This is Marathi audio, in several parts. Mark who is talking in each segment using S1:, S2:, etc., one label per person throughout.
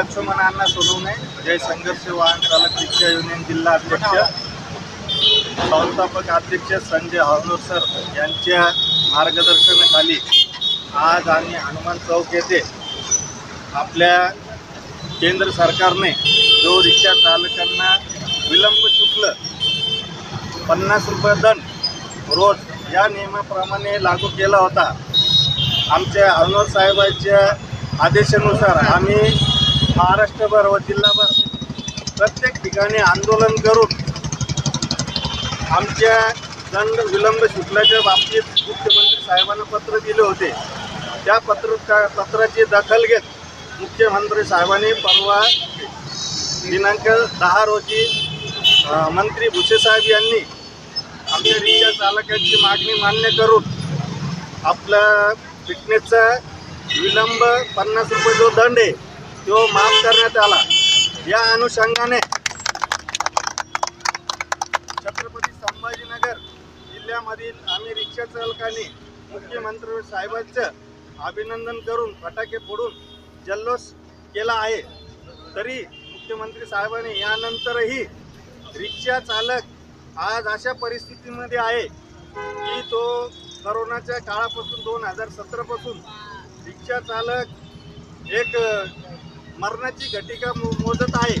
S1: लक्ष्मणांना सोडवणे जय संघर्ष वाहन चालक रिक्षा युनियन जिल्हा अध्यक्ष संस्थापक अध्यक्ष संजय हरनोर सर यांच्या मार्गदर्शनाखाली आज आम्ही हनुमान चौक येथे आपल्या केंद्र सरकारने जो रिक्षा चालकांना विलंब शुल्क पन्नास रुपये दंड रोज या नियमाप्रमाणे लागू केला होता आमच्या हरनोर साहेबांच्या आदेशानुसार आम्ही महाराष्ट्रभर व जिल्हाभर प्रत्येक ठिकाणी आंदोलन करून आमच्या दंड विलंब शुल्काच्या बाबतीत मुख्यमंत्री साहेबांना पत्र दिले होते. त्या पत्र पत्राची दखल घेत मुख्यमंत्री साहेबांनी परवा दिनांक दहा रोजी मंत्री भुसेसाहेब यांनी आमच्या रिक्षा चालकाची मागणी मान्य करून आपला फिटनेसचा विलंब पन्नास रुपये जो दंड आहे तो माफ करण्यात आला. या अनुषंगाने छत्रपती संभाजीनगर जिल्ह्यामधील आम्ही रिक्षा चालकांनी मुख्यमंत्री साहेबांचं अभिनंदन करून फटाके फोडून जल्लोष केला आहे. तरी मुख्यमंत्री साहेबांनी यानंतरही रिक्षा चालक आज अशा परिस्थितीमध्ये आहे की तो करोनाच्या काळापासून दोन हजार सतरापासून रिक्षा चालक एक मरणाची घटिका मो मोजत आहे.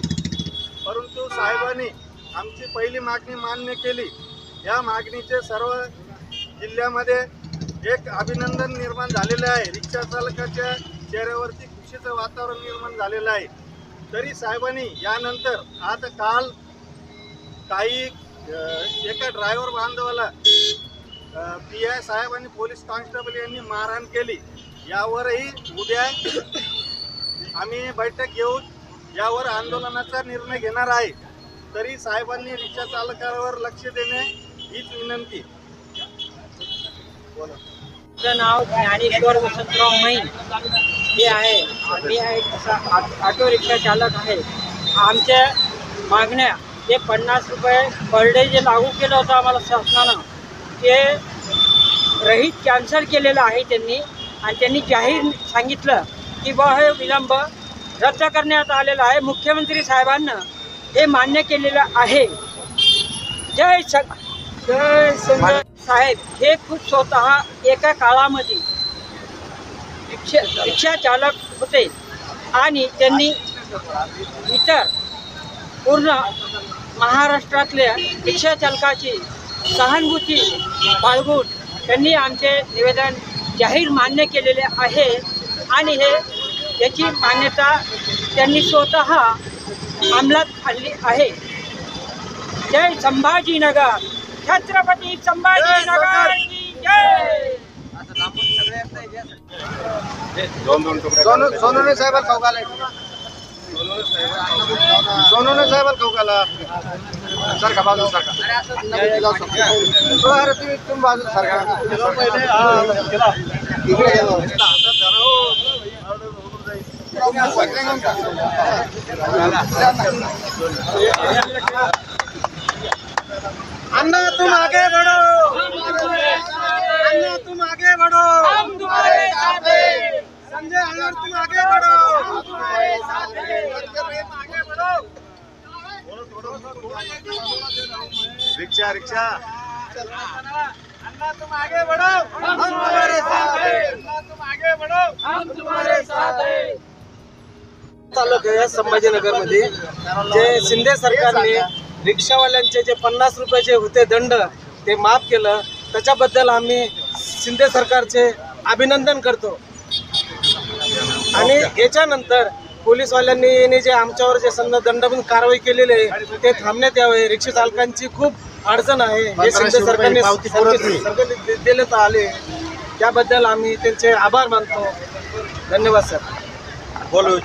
S1: परंतु साहेबांनी आमची पहिली मागणी मान्य केली. या मागणीचे सर्व जिल्ह्यामध्ये एक अभिनंदन निर्माण झालेलं आहे. रिक्षा चालकाच्या चेहऱ्यावरती खुशीचं वातावरण निर्माण झालेलं आहे. तरी साहेबांनी यानंतर आज काल काही एका ड्रायव्हर बांधवाला पी आय साहेब आणि पोलीस कॉन्स्टेबल यांनी मारहाण केली. यावरही उद्या आम्ही बैठक घेऊन यावर आंदोलनाचा निर्णय घेणार आहे. तरी साहेबांनी रिक्षा चालकावर लक्ष देणे हीच विनंती.
S2: माझं नाव ज्ञानेश्वर वसंतराव मैन. हे आहे. मी एक आ- ऑटो रिक्षा चालक आहे. आमच्या मागण्या ते पन्नास रुपये पर डे जे लागू केलं होतं आम्हाला शासनानं ते रहित कॅन्सल केलेलं आहे त्यांनी. आणि त्यांनी जाहीर सांगितलं किंवा हे विलंब रद्द करण्यात आलेला आहे. मुख्यमंत्री साहेबांना हे मान्य केलेलं आहे. जय स जय संजय साहेब. हे खूप स्वतः एका काळामध्ये रिक्षा रिक्षा चालक होते आणि त्यांनी इतर पूर्ण महाराष्ट्रातल्या रिक्षा चालकाची सहानुभूती बाळगून त्यांनी आमचे निवेदन जाहीर मान्य केलेले आहे. आणि हे याची मान्यता त्यांनी स्वतः अंमलात आणली आहे. जय संभाजीनगर. छत्रपती संभाजीनगर की जय.
S1: सोनवणे साहेबाला खाऊ सोनवणे साहेबाला खाऊ घाला सारखा बाजू सारखा. अरे तुम्ही तुम्ही बाजू सारखा. इकडे अन्ना तुम आगे बढ़ो। अन्ना तुम आगे बढ़ो।
S3: हम तुम्हारे साथ हैं।
S1: संजय अल्लर तुम आगे बढ़ो।
S3: हम तुम्हारे साथ हैं।
S1: आगे बढ़ो। Rickshaw rickshaw. अन्ना तुम आगे बढ़ो।
S3: हम तुम्हारे साथ हैं।
S1: अन्ना तुम आगे बढ़ो।
S3: हम तुम्हारे साथ हैं।
S4: तालुक्या संभाजीनगरमध्ये. जे शिंदे सरकारने रिक्षावाल्यांचे जे पन्नास रुपयाचे होते दंड ते माफ केलं. त्याच्याबद्दल आम्ही शिंदे सरकारचे अभिनंदन करतो. आणि याच्यानंतर पोलीसवाल्यांनी जे आमच्यावर जे समजा दंडबंद कारवाई केलेली आहे ते थांबण्यात यावे. रिक्षा चालकांची खूप अडचण आहे. हे शिंदे सरकारने सरकारने देण्यात आले. त्याबद्दल आम्ही त्यांचे आभार मानतो. धन्यवाद सर.
S1: बोलू.